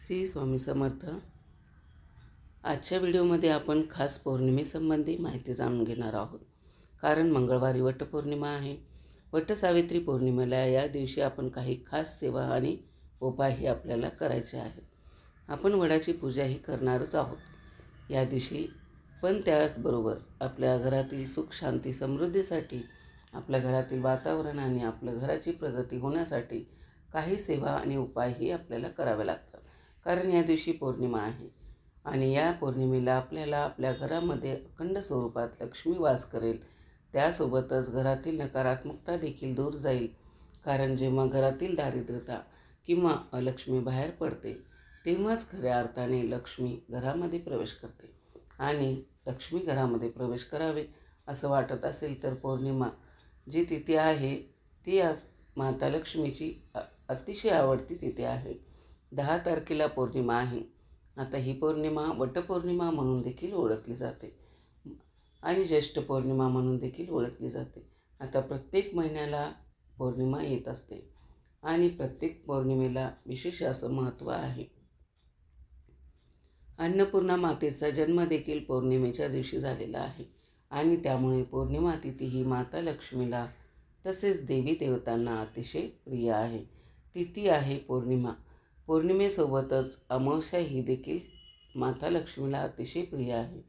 श्री स्वामी समर्थ. आजच्या व्हिडिओमध्ये आपण खास पौर्णिमेसंबंधी माहिती जाणून घेणार आहोत. कारण मंगळवारी वटपौर्णिमा आहे. वटसावित्री पौर्णिमेला या दिवशी आपण काही खास सेवा आणि उपायही आपल्याला करायचे आहेत. आपण वडाची पूजाही करणारच आहोत. या दिवशी पण त्याचबरोबर आपल्या घरातील सुख शांती समृद्धीसाठी आपल्या घरातील वातावरण आणि आपल्या घराची प्रगती होण्यासाठी काही सेवा आणि उपायही आपल्याला करावे लागतात. कारण या दिवशी पौर्णिमा आहे. आणि या पौर्णिमेला आपल्याला आपल्या घरामध्ये अखंड स्वरूपात लक्ष्मी वास करेल. त्यासोबतच घरातील नकारात्मकता देखील दूर जाईल. कारण जेव्हा घरातील दारिद्र्यता किंवा अलक्ष्मी बाहेर पडते तेव्हाच खऱ्या अर्थाने लक्ष्मी घरामध्ये प्रवेश करते. आणि लक्ष्मी घरामध्ये प्रवेश करावे असं वाटत असेल तर पौर्णिमा जी तिथी आहे ती माता लक्ष्मीची अतिशय आवडती तिथे आहे. दहा तारखेला पौर्णिमा आहे. आता ही पौर्णिमा वटपौर्णिमा म्हणून देखील ओळखली जाते. आणि ज्येष्ठ पौर्णिमा म्हणून देखील ओळखली जाते. आता प्रत्येक महिन्याला पौर्णिमा येत असते. आणि प्रत्येक पौर्णिमेला विशेष असं महत्त्व आहे. अन्नपूर्णा मातेचा जन्म देखील पौर्णिमेच्या दिवशी झालेला आहे. आणि त्यामुळे पौर्णिमा तिथी ही माता लक्ष्मीला तसेच देवी देवतांना अतिशय प्रिय आहे. तिथी आहे पौर्णिमा. पौर्णिमेसोबतच अमावस्या ही देखील माता लक्ष्मीला अतिशय प्रिय आहे.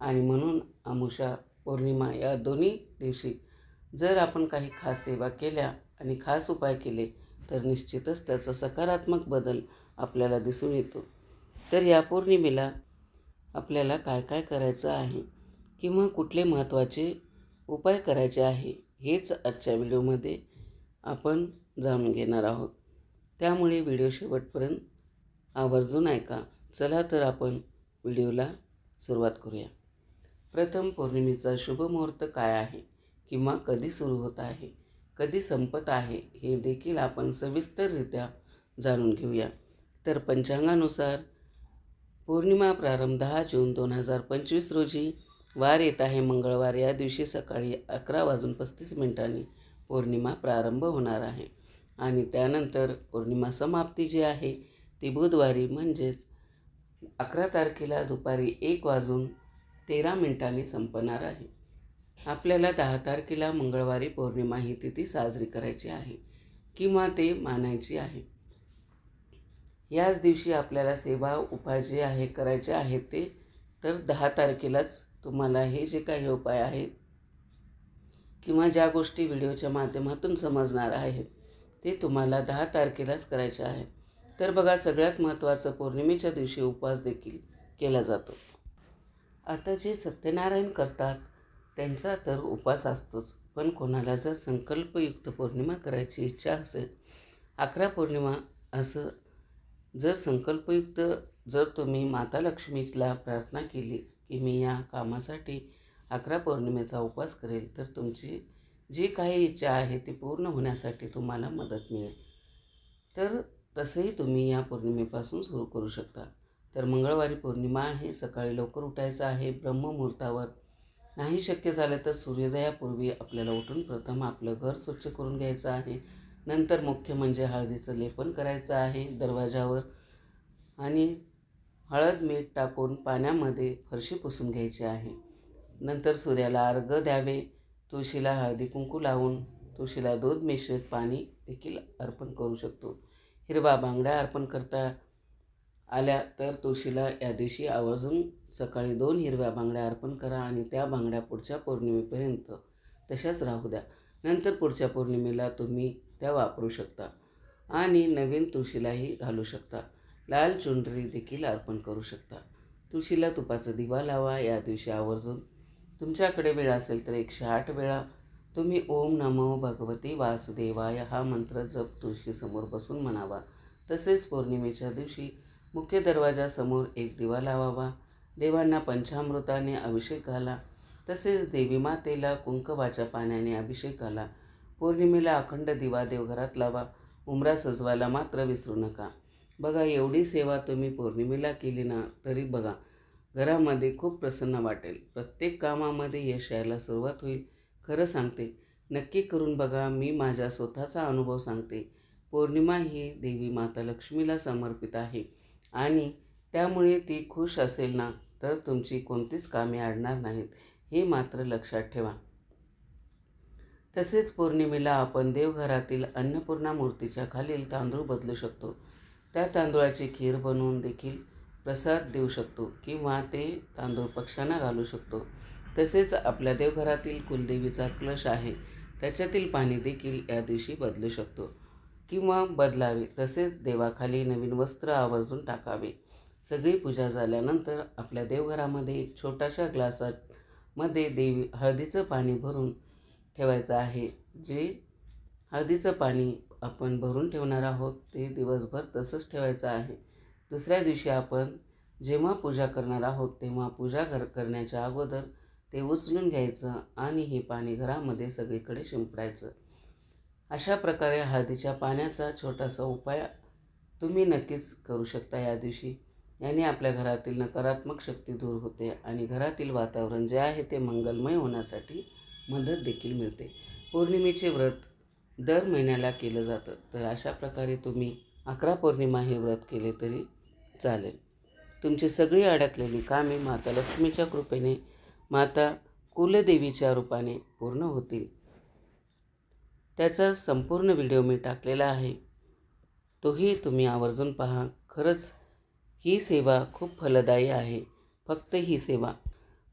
आणि म्हणून अमावस्या पौर्णिमा या दोन्ही दिवशी जर आपण काही खास सेवा केल्या आणि खास उपाय केले तर निश्चितच त्याचा सकारात्मक बदल आपल्याला दिसून येतो. तर या पौर्णिमेला आपल्याला काय काय करायचं आहे किंवा कुठले महत्त्वाचे उपाय करायचे आहे हेच आजच्या व्हिडिओमध्ये आपण जाणून घेणार आहोत. त्यामुळे व्हिडिओ शेवटपर्यंत आवर्जून ऐका. चला तर आपण व्हिडिओला सुरुवात करूया. प्रथम पौर्णिमेचा शुभ मुहूर्त काय आहे किंवा कधी सुरू होत आहे कधी संपत आहे हे देखील आपण सविस्तररित्या जाणून घेऊया. तर पंचांगानुसार पौर्णिमा प्रारंभ दहा जून दोन हजार पंचवीस रोजी वार येत आहे. मंगळवार या दिवशी सकाळी अकरा वाजून पस्तीस मिनिटांनी पौर्णिमा प्रारंभ होणार आहे. आणि त्यानंतर पौर्णिमा समाप्ती जी आहे ती बुधवारी म्हणजेच अकरा तारखेला दुपारी एक वाजून तेरा मिनिटांनी संपणार आहे. आपल्याला दहा तारखेला मंगळवारी पौर्णिमा ही तिथी साजरी करायची आहे किंवा ते मानायची आहे. याच दिवशी आपल्याला सेवा उपाय जे आहे करायचे आहेत ते तर दहा तारखेलाच तुम्हाला हे जे काही उपाय आहेत किंवा ज्या गोष्टी व्हिडिओच्या माध्यमातून समजणार आहेत ते तुम्हाला दहा तारखेलाच करायचे आहे. तर बघा सगळ्यात महत्त्वाचं पौर्णिमेच्या दिवशी उपवास देखील केला जातो. आता जे सत्यनारायण करतात त्यांचा तर उपवास असतोच. पण कोणाला जर संकल्पयुक्त पौर्णिमा करायची इच्छा असेल अकरा पौर्णिमा असं जर संकल्पयुक्त जर तुम्ही माता लक्ष्मीला प्रार्थना केली की मी या कामासाठी अकरा पौर्णिमेचा उपवास करेल तर तुमची जी काही इच्छा आहे ती पूर्ण होण्यासाठी तुम्हाला मदत मिळेल. तर तसंही तुम्ही या पौर्णिमेपासून सुरू करू शकता. तर मंगळवारी पौर्णिमा आहे सकाळी लवकर उठायचं आहे ब्रह्ममुहूर्तावर नाही शक्य झालं तर सूर्योदयापूर्वी आपल्याला उठून प्रथम आपलं घर स्वच्छ करून घ्यायचं आहे. नंतर मुख्य म्हणजे हळदीचं लेपन करायचं आहे दरवाजावर आणि हळद मीठ टाकून पाण्यामध्ये फरशी पुसून घ्यायची आहे. नंतर सूर्याला अर्घ द्यावे. तुळशीला हळदी कुंकू लावून तुळशीला दूध मिश्रित पाणी देखील अर्पण करू शकतो. हिरवा बांगड्या अर्पण करता आल्या तर तुळशीला या दिवशी आवर्जून सकाळी दोन हिरव्या बांगड्या अर्पण करा आणि त्या बांगड्या पुढच्या पौर्णिमेपर्यंत तशाच राहू द्या. नंतर पुढच्या पौर्णिमेला तुम्ही त्या वापरू शकता आणि नवीन तुळशीलाही घालू शकता. लाल चुंडरी देखील अर्पण करू शकता. तुळशीला तुपाचा दिवा लावा या दिवशी आवर्जून तुमच्याकडे वेळ असेल तर एकशे आठ वेळा. तुम्ही ओम नमो भगवती वासुदेवाय हा मंत्र जप तुळशीसमोर बसून म्हणावा. तसेच पौर्णिमेच्या दिवशी मुख्य दरवाजासमोर एक दिवा लावावा. देवांना पंचामृताने अभिषेक घाला. तसेच देवी मातेला कुंकवाच्या पाण्याने अभिषेक घाला. पौर्णिमेला अखंड दिवा देवघरात लावा. उमरा सजवायला मात्र विसरू नका. बघा एवढी सेवा तुम्ही पौर्णिमेला केली ना तरी बघा घरामध्ये खूप प्रसन्न वाटेल. प्रत्येक कामामध्ये यश यायला सुरुवात होईल खरं सांगते. नक्की करून बघा मी माझ्या स्वतःचा अनुभव सांगते. पौर्णिमा ही देवी माता लक्ष्मीला समर्पित आहे आणि त्यामुळे ती खुश असेल ना तर तुमची कोणतीच कामे अडणार नाहीत हे मात्र लक्षात ठेवा. तसेच पौर्णिमेला आपण देवघरातील अन्नपूर्णा मूर्तीच्या खालील तांदूळ बदलू शकतो. त्या तांदूळाची खीर बनवून देखील प्रसाद देऊ शकतो किंवा ते तांदूळ पक्ष्यांना घालू शकतो. तसेच आपल्या देवघरातील कुलदेवीचा क्लश आहे त्याच्यातील पाणी देखील या दिवशी बदलू शकतो. किंवा बदलावे तसेच देवाखाली नवीन वस्त्र आवर्जून टाकावे. सगळी पूजा झाल्यानंतर आपल्या देवघरामध्ये एक छोट्याशा ग्लासामध्ये देवी हळदीचं पाणी भरून ठेवायचं आहे. जे हळदीचं पाणी आपण भरून ठेवणार आहोत ते दिवसभर तसंच ठेवायचं आहे. दुसऱ्या दिवशी आपण जेव्हा पूजा करणार आहोत तेव्हा पूजा घर करण्याच्या अगोदर ते उचलून घ्यायचं आणि हे पाणी घरामध्ये सगळीकडे शिंपडायचं. अशा प्रकारे हळदीच्या पाण्याचा छोटासा उपाय तुम्ही नक्कीच करू शकता या दिवशी. याने आपल्या घरातील नकारात्मक शक्ती दूर होते आणि घरातील वातावरण जे आहे ते मंगलमय होण्यासाठी मदत देखील मिळते. पौर्णिमेचे व्रत दर महिन्याला केलं जातं. तर अशा प्रकारे तुम्ही अकरा पौर्णिमा हे व्रत केले तरी चालेल. तुमची सगळी अडकलेली कामे माता लक्ष्मीच्या कृपेने माता कुलदेवीच्या रूपाने पूर्ण होतील. त्याचा संपूर्ण व्हिडिओ मी टाकलेला आहे. तोही तुम्ही आवर्जून पहा. खरंच ही सेवा खूप फलदायी आहे. फक्त ही सेवा.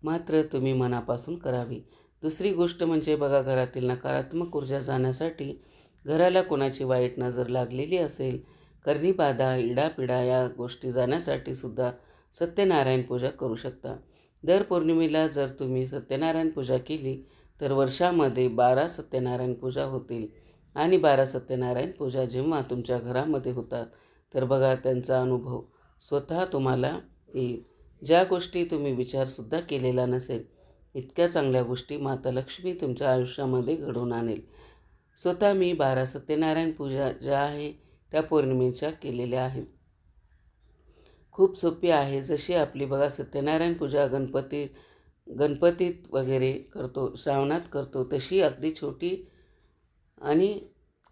मात्र तुम्ही मनापासून करावी. दुसरी गोष्ट म्हणजे बघा घरातील नकारात्मक ऊर्जा जाण्यासाठी घराला कोणाची वाईट नजर लागलेली असेल कर्णीबाधा इडापिडा या गोष्टी जाण्यासाठी सुद्धा सत्यनारायण पूजा करू शकता. दर पौर्णिमेला जर तुम्ही सत्यनारायण पूजा केली तर वर्षामध्ये बारा सत्यनारायण पूजा होतील. आणि बारा सत्यनारायण पूजा जेव्हा तुमच्या घरामध्ये होतात तर बघा त्यांचा अनुभव. स्वतः तुम्हाला येईल ज्या गोष्टी तुम्ही विचारसुद्धा केलेला नसेल इतक्या चांगल्या गोष्टी माता लक्ष्मी तुमच्या आयुष्यामध्ये घडवून आणेल. स्वतः मी बारा सत्यनारायण पूजा ज्या आहे त्या पौर्णिमेच्या केलेल्या आहेत. खूप सोपी आहे. जशी आपली बघा सत्यनारायण पूजा गणपती गणपतीत वगैरे करतो श्रावणात करतो तशी अगदी छोटी आणि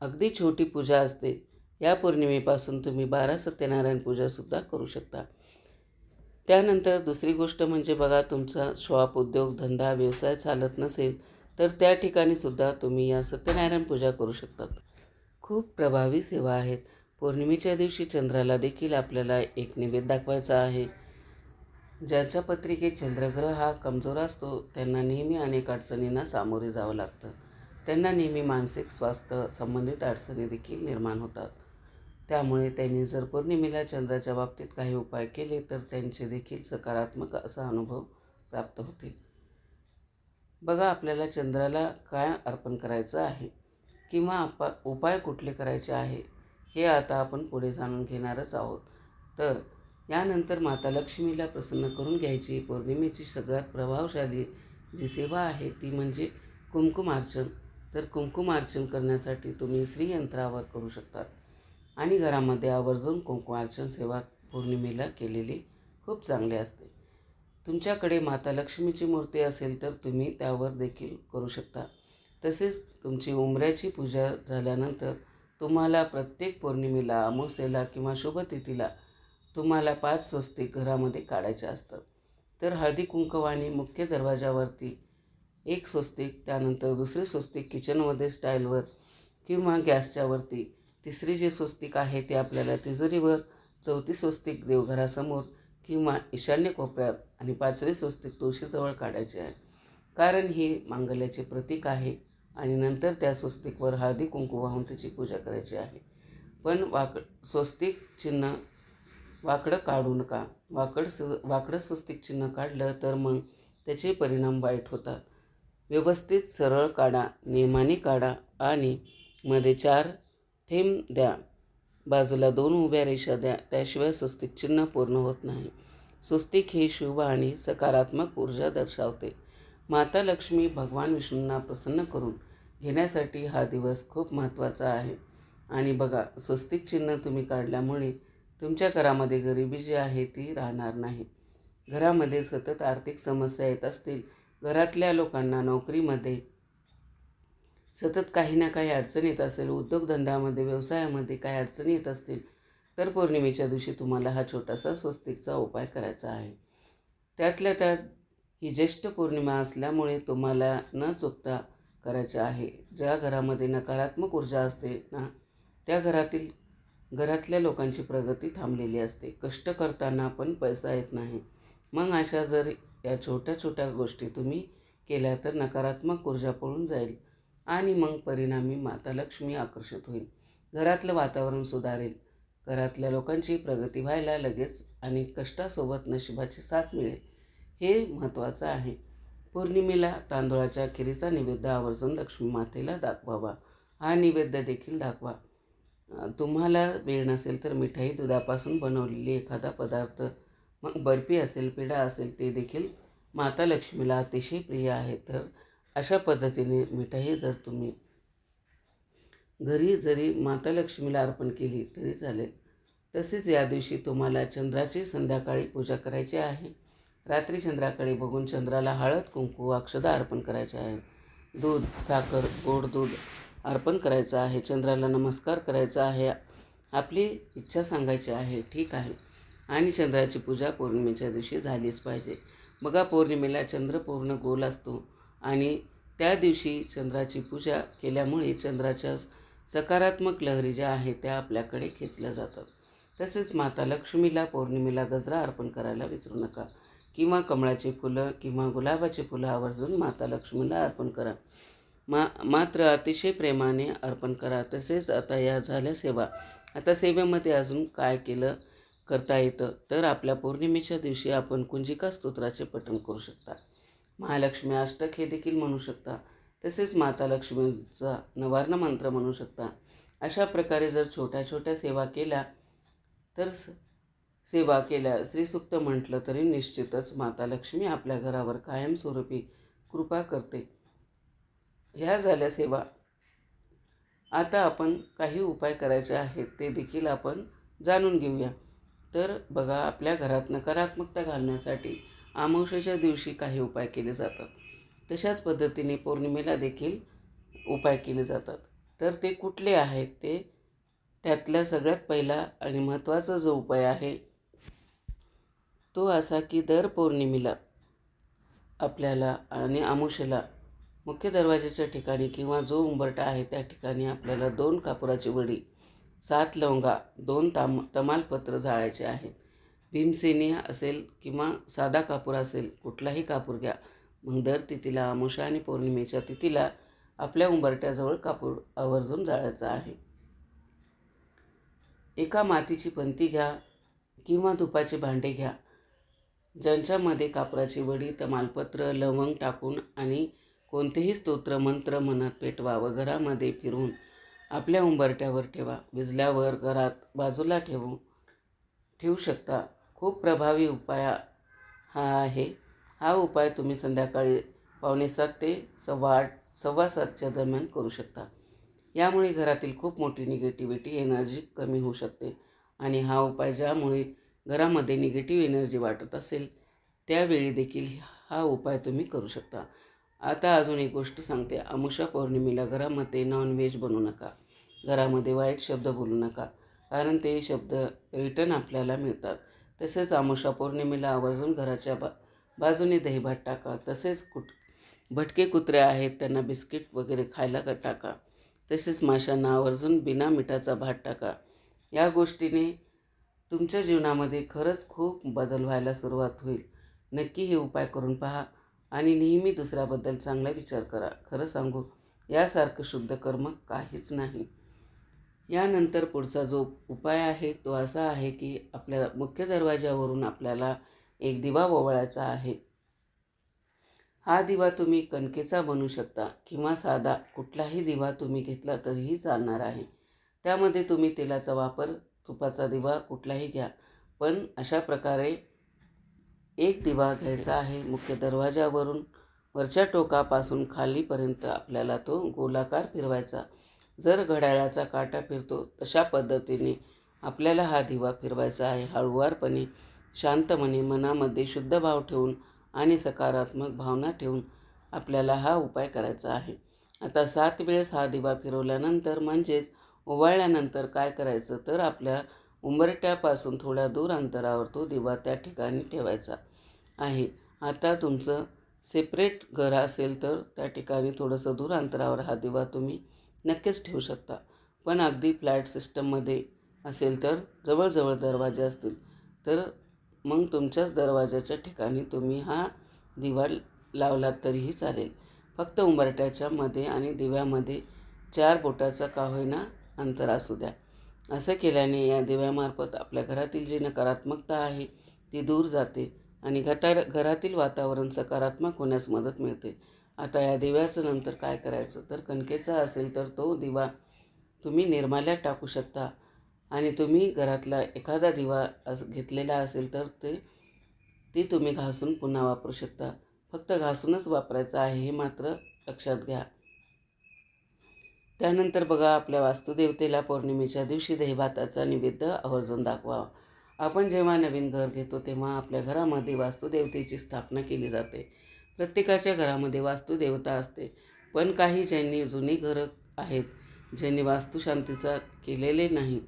अगदी छोटी पूजा असते. या पौर्णिमेपासून तुम्ही बारा सत्यनारायण पूजासुद्धा करू शकता. त्यानंतर दुसरी गोष्ट म्हणजे बघा तुमचा शॉप उद्योग धंदा व्यवसाय चालत नसेल तर त्या ठिकाणीसुद्धा तुम्ही या सत्यनारायण पूजा करू शकतात. खूप प्रभावी सेवा आहेत. पौर्णिमेच्या दिवशी चंद्राला देखील आपल्याला एक निवेद दाखवायचा आहे. ज्याच्या पत्रिकेत चंद्रग्रह हा कमजोर असतो त्यांना नेहमी अनेक अडचणींना सामोरे जावं लागतं. त्यांना नेहमी मानसिक स्वास्थ्य संबंधित अडचणी देखील निर्माण होतात. त्यामुळे त्यांनी जर पौर्णिमेला चंद्राच्या बाबतीत काही उपाय केले तर त्यांचे देखील सकारात्मक असा अनुभव प्राप्त होतील. बघा आपल्याला चंद्राला काय अर्पण करायचं आहे? किंवा आपा उपाय कुठले करायचे आहे हे आता आपण पुढे जाणून घेणारच आहोत. तर यानंतर माता लक्ष्मीला प्रसन्न करून घ्यायची. पौर्णिमेची सगळ्यात प्रभावशाली जी सेवा आहे ती म्हणजे कुंकुमार्चन तर कुंकुमार्चन करण्यासाठी तुम्ही श्रीयंत्रावर करू शकतात. आणि घरामध्ये आवर्जून कुंकुमार्चन सेवा पौर्णिमेला केलेली खूप चांगली असते. तुमच्याकडे माता लक्ष्मीची मूर्ती असेल तर तुम्ही त्यावर देखील करू शकता. तसेच तुमची उंबऱ्याची पूजा झाल्यानंतर तुम्हाला प्रत्येक पौर्णिमेला अमावस्येला किंवा शुभतिथीला तुम्हाला पाच स्वस्तिक घरामध्ये काढायचे असतात. तर हळदी कुंकवानी मुख्य दरवाजावरती एक स्वस्तिक त्यानंतर दुसरी स्वस्तिक किचनमध्ये स्टाईलवर किंवा गॅसच्यावरती तिसरी जे स्वस्तिक आहे ते आपल्याला तिजोरीवर चौथी स्वस्तिक देवघरासमोर किंवा ईशान्य कोपऱ्यात आणि पाचवी स्वस्तिक तुळशीजवळ काढायचे आहे. कारण हे मांगल्याचे प्रतीक आहे. आणि नंतर त्या स्वस्तिकवर हळदी कुंकू वाहून त्याची पूजा करायची आहे. पण वाक स्वस्तिक चिन्ह वाकडं काढू नका. वाकड स वाकडं स्वस्तिक चिन्ह काढलं तर मग त्याचे परिणाम वाईट होतात. व्यवस्थित सरळ काढा नियमाने काढा आणि मध्ये चार थेंब द्या. बाजूला दोन उभ्या रेषा द्या. त्याशिवाय स्वस्तिक चिन्ह पूर्ण होत नाही. स्वस्तिक हे शुभ आणि सकारात्मक ऊर्जा दर्शवते. माता लक्ष्मी भगवान विष्णूंना प्रसन्न करून घेण्यासाठी हा दिवस खूप महत्त्वाचा आहे. आणि बघा स्वस्तिक चिन्ह तुम्ही काढल्यामुळे तुमच्या घरामध्ये गरिबी जी आहे ती राहणार नाही. घरामध्ये सतत आर्थिक समस्या येत असतील घरातल्या लोकांना नोकरीमध्ये सतत काही ना काही अडचण येत असेल उद्योगधंद्यामध्ये व्यवसायामध्ये काही अडचणी येत असतील तर पौर्णिमेच्या दिवशी तुम्हाला हा छोटासा स्वस्तिकचा उपाय करायचा आहे. त्यातल्या त्यात ही ज्येष्ठ पौर्णिमा असल्यामुळे तुम्हाला न चुकता करायचे आहे. ज्या घरामध्ये नकारात्मक ऊर्जा असते ना त्या घरातील घरातल्या लोकांची प्रगती थांबलेली असते. कष्ट करताना पण पैसा येत नाही. मग अशा जर या छोट्या छोट्या गोष्टी तुम्ही केल्या तर नकारात्मक ऊर्जा पळून जाईल आणि मग परिणामी माता लक्ष्मी आकर्षित होईल. घरातलं वातावरण सुधारेल. घरातल्या लोकांची प्रगती व्हायला लगेच आणि कष्टासोबत नशिबाची साथ मिळेल. हे महत्त्वाचं आहे. पौर्णिमेला तांदूळाच्या खिरीचा नैवेद्य आवर्जून लक्ष्मी मातेला दाखवावा. हा नैवेद्य देखील दाखवा. तुम्हाला वेळ नसेल तर मिठाई दुधापासून बनवलेली एखादा पदार्थ मग बर्फी असेल पेढा असेल ते देखील माता लक्ष्मीला अतिशय प्रिय आहे. तर अशा पद्धतीने मिठाई जर तुम्ही घरी जरी माता लक्ष्मीला अर्पण केली तरी चालेल. तसेच या दिवशी तुम्हाला चंद्राची संध्याकाळी पूजा करायची आहे. रात्री चंद्राकडे बघून चंद्राला हळद कुंकू अक्षदा अर्पण करायचे आहे. दूध साखर गोड दूध अर्पण करायचं आहे. चंद्राला नमस्कार करायचा आहे. आपली इच्छा सांगायची आहे. ठीक आहे. आणि चंद्राची पूजा पौर्णिमेच्या दिवशी झालीच पाहिजे. बघा पौर्णिमेला चंद्र पूर्ण गोल असतो. आणि त्या दिवशी चंद्राची पूजा केल्यामुळे चंद्राच्या सकारात्मक लहरी ज्या आहेत त्या आपल्याकडे खेचल्या जातात. तसेच माता लक्ष्मीला पौर्णिमेला गजरा अर्पण करायला विसरू नका. किंवा कमळाची फुलं किंवा गुलाबाची फुलं आवर्जून माता लक्ष्मीला अर्पण करा. मा मात्र अतिशय प्रेमाने अर्पण करा. तसेच आता या झाल्या सेवा. आता सेवेमध्ये अजून काय केलं करता येतं? तर आपल्या पौर्णिमेच्या दिवशी आपण कुंजिका स्तोत्राचे पठण करू शकता. महालक्ष्मी अष्टक हे देखील म्हणू शकता. तसेच माता लक्ष्मीचा नवार्ण मंत्र म्हणू शकता. अशा प्रकारे जर छोट्या छोट्या सेवा केल्या तर स सेवा केल्या. श्रीसुक्त म्हटलं तरी निश्चितच माता लक्ष्मी आपल्या घरावर कायमस्वरूपी कृपा करते. ह्या झाल्या सेवा. आता आपण काही उपाय करायचे आहेत ते देखील आपण जाणून घेऊया. तर बघा आपल्या घरात नकारात्मकता घालण्यासाठी अमावस्येच्या दिवशी काही उपाय केले जातात. तशाच पद्धतीने पौर्णिमेला देखील उपाय केले जातात. तर ते कुठले आहेत ते? त्यातला सगळ्यात पहिला आणि महत्त्वाचा जो उपाय आहे तो असा की दर पौर्णिमेला आपल्याला आणि आमुषेला मुख्य दरवाजाच्या ठिकाणी किंवा जो उंबरटा आहे त्या ठिकाणी आपल्याला दोन कापुराची वडी सात लवंगा दोन ताम तमालपत्र जाळायचे आहेत. भीमसेनी असेल किंवा साधा कापूर असेल कुठलाही कापूर घ्या. मग दर तिथीला आमुषा आणि पौर्णिमेच्या तिथीला आपल्या उंबरट्याजवळ कापूर आवर्जून जाळायचा आहे. एका मातीची पंती घ्या किंवा तुपाचे भांडे घ्या. ज्यांच्यामध्ये कापराची वडी तमालपत्र लवंग टाकून आणि कोणतेही स्तोत्र मंत्र म्हणत पेटवा व घरामध्ये फिरून आपल्या उंबरट्यावर ठेवा. विजल्यावर घरात बाजूला ठेवू ठेवू शकता. खूप प्रभावी उपाय हा आहे. हा उपाय तुम्ही संध्याकाळी पावणे सात ते सव्वा आठ सव्वा सातच्या दरम्यान करू शकता. यामुळे घरातील खूप मोठी निगेटिव्हिटी एनर्जी कमी होऊ शकते. आणि हा उपाय ज्यामुळे घरामध्ये निगेटिव्ह एनर्जी वाटत असेल त्यावेळी देखील हा उपाय तुम्ही करू शकता. आता अजून एक गोष्ट सांगते. अमुषा पौर्णिमेला घरामध्ये नॉनव्हेज बनवू नका. घरामध्ये वाईट शब्द बोलू नका. कारण ते शब्द रिटर्न आपल्याला मिळतात. तसेच अमुषा पौर्णिमेला आवर्जून घराच्या बा बाजूने दहीभात टाका. तसेच कुट भटके कुत्रे आहेत त्यांना बिस्किट वगैरे खायला का टाका. तसेच माशांना आवर्जून बिना मिठाचा भात टाका. या गोष्टीने तुमच्या जीवनामध्ये खरंच खूप बदल व्हायला सुरुवात होईल. नक्की हे उपाय करून पहा आणि नेहमी दुसऱ्याबद्दल चांगला विचार करा. खरं सांगू यासारखं शुद्ध कर्म काहीच नाही. यानंतर पुढचा जो उपाय आहे तो असा आहे की आपल्या मुख्य दरवाज्यावरून आपल्याला एक दिवा ओवाळायचा आहे. हा दिवा तुम्ही कणकेचा बनवू शकता किंवा साधा कुठलाही दिवा तुम्ही घेतला तरीही चालणार आहे. त्यामध्ये तुम्ही तेलाचा वापर तुपाचा दिवा कुठलाही घ्या. पण अशा प्रकारे एक दिवा घ्यायचा आहे. मुख्य दरवाजावरून वरच्या टोकापासून खालीपर्यंत आपल्याला तो गोलाकार फिरवायचा. जर घड्याळाचा काटा फिरतो तशा पद्धतीने आपल्याला हा दिवा फिरवायचा आहे. हळुवारपणे शांतपणे मनामध्ये शुद्ध भाव ठेवून आणि सकारात्मक भावना ठेवून आपल्याला हा उपाय करायचा आहे. आता सात वेळेस हा दिवा फिरवल्यानंतर म्हणजेच ओवाळल्यानंतर काय करायचं तर आपल्या उंबरट्यापासून थोड्या दूर अंतरावर तो दिवा त्या ठिकाणी ठेवायचा आहे. आता तुमचं सेपरेट घर असेल तर त्या ठिकाणी थोडंसं दूर अंतरावर हा दिवा तुम्ही नक्कीच ठेवू शकता. पण अगदी फ्लॅट सिस्टममध्ये असेल तर जवळजवळ दरवाजे असतील तर मग तुमच्याच दरवाजाच्या ठिकाणी तुम्ही हा दिवा लावलात तरीही चालेल. फक्त उंबरट्याच्या मध्ये आणि दिव्यामध्ये चार बोटाचा का होईना अंतर असू द्या. असं केल्याने या दिव्यामार्फत आपल्या घरातील जी नकारात्मकता आहे ती दूर जाते आणि घता घरातील वातावरण सकारात्मक होण्यास मदत मिळते. आता या दिव्याचं नंतर काय करायचं? तर कणकेचा असेल तर तो दिवा तुम्ही निर्माल्यात टाकू शकता आणि तुम्ही घरातला एखादा दिवा अस घेतलेला असेल तर ते ती तुम्ही घासून पुन्हा वापरू शकता. फक्त घासूनच वापरायचं आहे हे मात्र लक्षात घ्या. त्यानंतर बघा आपल्या वास्तुदेवतेला पौर्णिमेच्या दिवशी दहीभाताचा निवेद्य आवर्जून दाखवा. आपण जेव्हा नवीन घर घेतो तेव्हा आपल्या घरामध्ये वास्तुदेवतेची स्थापना केली जाते. प्रत्येकाच्या घरामध्ये वास्तुदेवता असते पण काही ज्यांनी जुनी घरं आहेत ज्यांनी वास्तुशांतीचा केलेले नाही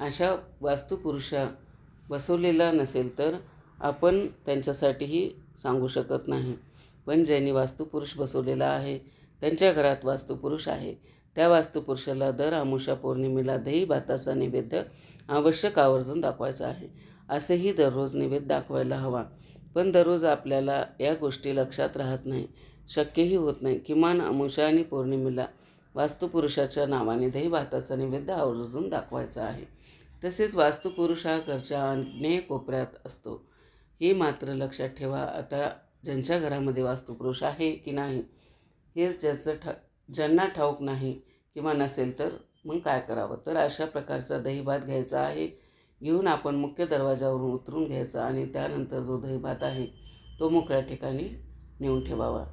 अशा वास्तुपुरुषा बसवलेला नसेल तर आपण त्यांच्यासाठीही सांगू शकत नाही. पण ज्यांनी वास्तुपुरुष बसवलेला आहे त्यांच्या घरात वास्तुपुरुष आहे त्या वास्तुपुरुषाला दर आमुषा पौर्णिमेला दही भाताचा नैवेद्य आवश्यक आवर्जून दाखवायचा आहे. असेही दररोज नैवेद्य दाखवायला हवा. पण दररोज आपल्याला या गोष्टी लक्षात राहत नाही शक्यही होत नाही. किमान अमुषा आणि पौर्णिमेला वास्तुपुरुषाच्या नावाने दही भाताचा नैवेद्य आवर्जून दाखवायचा आहे. तसेच वास्तुपुरुष हा घरच्या अनेक कोपऱ्यात असतो. हे मात्र लक्षात ठेवा आता ज्यांच्या घरामध्ये वास्तुपुरुष आहे की नाही हे ज्याचं ठ ज्यांना ठाऊक नाही किंवा नसेल तर मग काय करावं? तर अशा प्रकारचा दहीभात घ्यायचा आहे. घेऊन आपण मुख्य दरवाजावरून उतरून घ्यायचा आणि त्यानंतर जो दहीभात आहे तो मोकळ्या ठिकाणी नेऊन ठेवावा.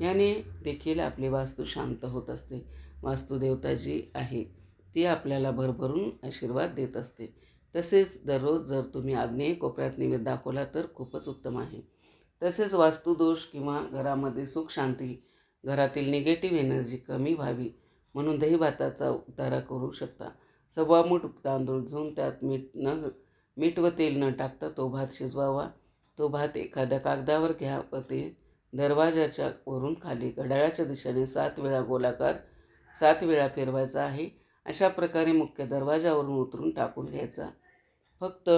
याने देखील आपली वास्तू शांत होत असते. वास्तुदेवता जी आहे. ती आपल्याला भरभरून आशीर्वाद देत असते. तसेच दररोज जर तुम्ही आग्नेय कोपऱ्यात निवेद दाखवला तर खूपच उत्तम आहे. तसेच वास्तुदोष किंवा घरामध्ये सुख शांती घरातील निगेटिव्ह एनर्जी कमी व्हावी म्हणून दही भाताचा उतारा करू शकता. सव्वा मूठ तांदूळ घेऊन त्यात मीठ न मीठ व तेल न टाकता तो भात शिजवावा. तो भात एखाद्या कागदावर घ्या व ते दरवाजाच्या वरून खाली घड्याळाच्या दिशेने सात वेळा गोलाकार सात वेळा फिरवायचा आहे. अशा प्रकारे मुख्य दरवाजावरून उतरून टाकून घ्यायचा. फक्त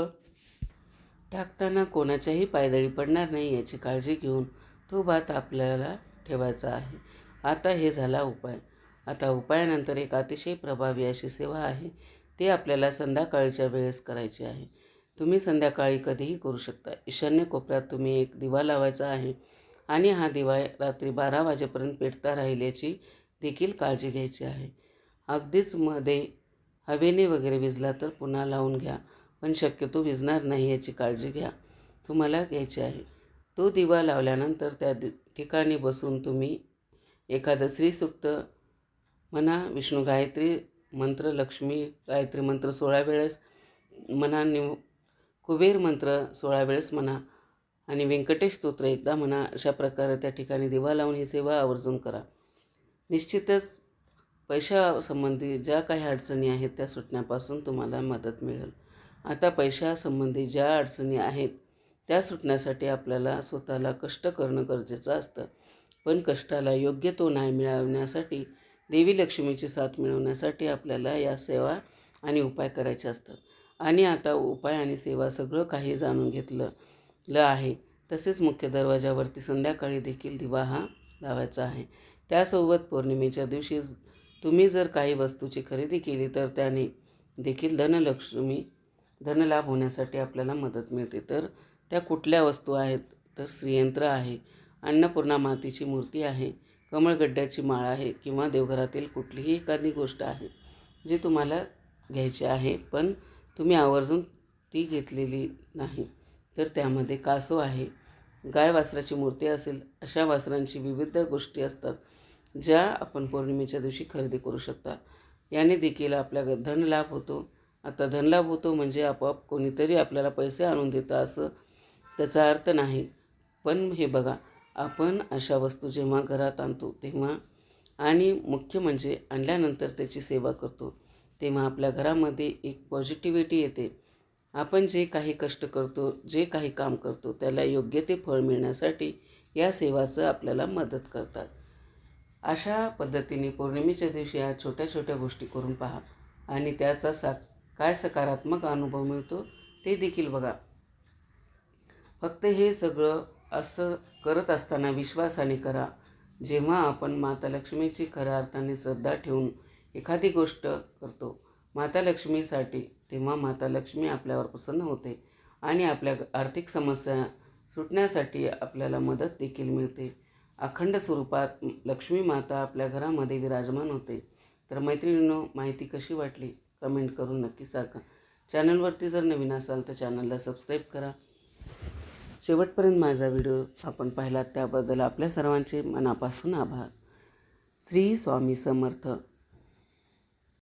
टाकताना कोणाच्याही पायदळी पडणार नाही याची काळजी घेऊन तो भात आपल्याला ठेवायचा आहे. आता हे झाला उपाय. आता उपायानंतर एक अतिशय प्रभावी अशी सेवा आहे. ती आपल्याला संध्याकाळच्या वेळेस करायची आहे. तुम्ही संध्याकाळी कधीही करू शकता. ईशान्य कोपऱ्यात तुम्ही एक दिवा लावायचा आहे आणि हा दिवा रात्री बारा वाजेपर्यंत पेटता राहिल्याची देखील काळजी घ्यायची आहे. अगदीच मध्ये हवेने वगैरे विजला तर पुन्हा लावून घ्या पण शक्यतो विजणार नाही याची काळजी घ्या. तुम्हाला घ्यायची आहे. तो दिवा लावल्यानंतर त्या दि ठिकाणी बसून तुम्ही एखादं श्रीसुक्त म्हणा विष्णू गायत्री मंत्र लक्ष्मी गायत्री मंत्र सोळा वेळेस म्हणा निव कुबेर मंत्र सोळा वेळेस म्हणा आणि व्यंकटेश स्तोत्र एकदा म्हणा अशा प्रकारे त्या ठिकाणी दिवा लावून ही सेवा आवर्जून करा. निश्चितच पैशासंबंधी ज्या काही अडचणी आहेत त्या सुटण्यापासून तुम्हाला मदत मिळेल. आता पैशासंबंधी ज्या अडचणी आहेत त्या सुटण्यासाठी आपल्याला स्वतःला कष्ट करणं गरजेचं असतं. पण कष्टाला योग्य तो न्याय मिळवण्यासाठी देवी लक्ष्मीची साथ मिळवण्यासाठी आपल्याला या सेवा आणि उपाय करायचे असतात. आणि आता उपाय आणि सेवा सगळं काही जाणून घेतलं ल आहे. तसेच मुख्य दरवाजावरती संध्याकाळी देखील दिवा हा लावायचा आहे. त्यासोबत पौर्णिमेच्या दिवशी तुम्ही जर काही वस्तूची खरेदी केली तर त्याने देखील धनलक्ष्मी धनलाभ होण्यासाठी आपल्याला मदत मिळते. तर त्या कुठल्या वस्तू आहेत? तर श्रीयंत्र आहे. अन्नपूर्णा मातीची मूर्ती आहे. कमळगड्ड्याची माळ आहे किंवा देवघरातील कुठलीही एखादी गोष्ट आहे जी तुम्हाला घ्यायची आहे पण तुम्ही आवर्जून ती घेतलेली नाही तर त्यामध्ये कासो आहे. गाय वासराची मूर्ती असेल अशा वासरांची विविध गोष्टी असतात ज्या आपण पौर्णिमेच्या दिवशी खरेदी करू शकता. याने देखील आपल्या धनलाभ होतो. आता धनलाभ होतो म्हणजे आपोआप कोणीतरी आपल्याला पैसे आणून देतं असं त्याचा अर्थ नाही. पण हे बघा आपण अशा वस्तू जेव्हा घरात आणतो तेव्हा आणि मुख्य म्हणजे आणल्यानंतर त्याची सेवा करतो तेव्हा आपल्या घरामध्ये एक पॉझिटिव्हिटी येते. आपण जे काही कष्ट करतो जे काही काम करतो त्याला योग्य ते फळ मिळण्यासाठी या सेवाचं आपल्याला मदत करतात. अशा पद्धतीने पौर्णिमेच्या दिवशी या छोट्या छोट्या गोष्टी करून पहा आणि त्याचा सा काय सकारात्मक अनुभव मिळतो ते देखील बघा. फक्त हे सगळं असं करत असताना विश्वासाने करा. जेव्हा आपण माता लक्ष्मीची खऱ्या अर्थाने श्रद्धा ठेवून एखादी गोष्ट करतो माता लक्ष्मीसाठी तेव्हा माता लक्ष्मी आपल्यावर प्रसन्न होते आणि आपल्या आर्थिक समस्या सुटण्यासाठी आपल्याला मदत देखील मिळते. अखंड स्वरूपात लक्ष्मी माता आपल्या घरामध्ये विराजमान होते. तर मैत्रिणींनो माहिती कशी वाटली? कमेंट करून नक्की सांगा. चॅनलवरती जर नवीन असाल तर चॅनलला सबस्क्राईब करा. शेवटपर्यंत माझा व्हिडिओ आपण पाहिलात त्याबद्दल आपल्या सर्वांचे मनापासून आभार. श्री स्वामी समर्थ.